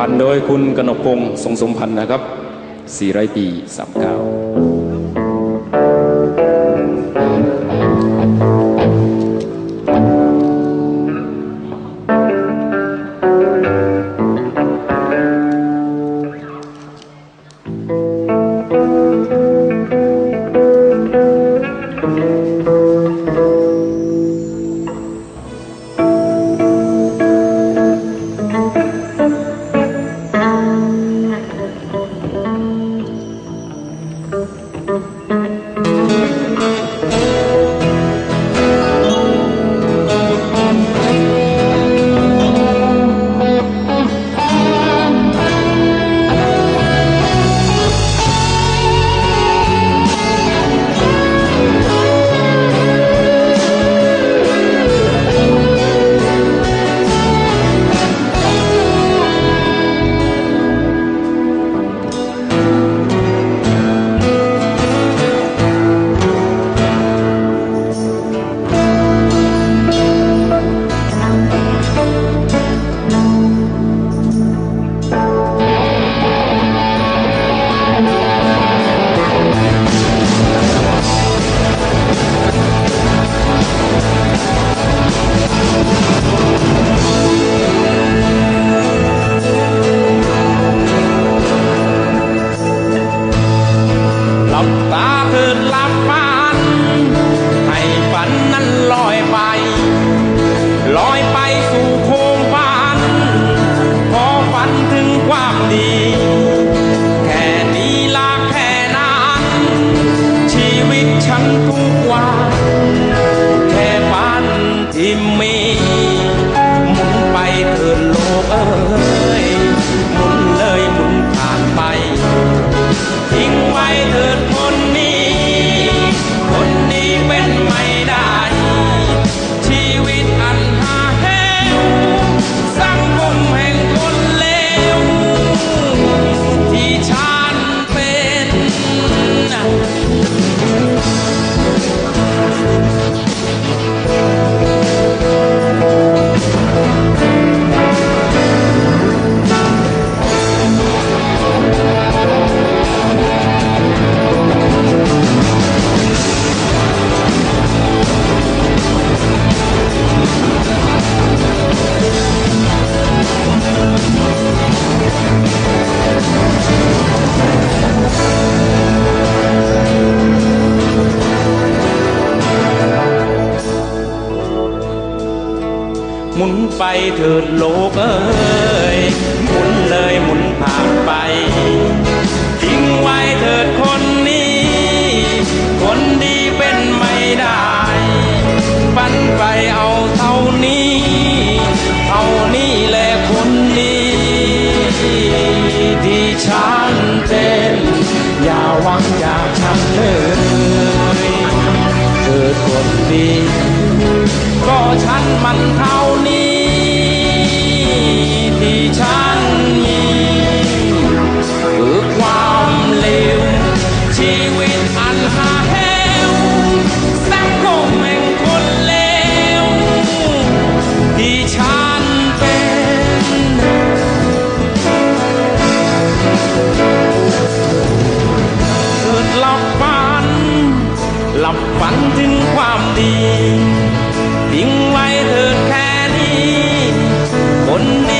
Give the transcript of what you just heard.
พันธ์โดยคุณกนกพงศ์ทรงสมพันธ์นะครับ400ปี39 ที่ มุนไปเถิดโลกเอ้ยหมุนเลยหมุนผ่านไป ทิ้งไว้เถิดคนนี้ คนดีเป็นไม่ได้ปันไปเอาเท่านี้ เท่านี้แหละคนนี้ที่ฉันเป็นอย่าหวังจากฉันเลยเกิดคนดี ก็ฉันมันเท่า ความดีทิ้งไว้เถิดแค่นี้ คนดี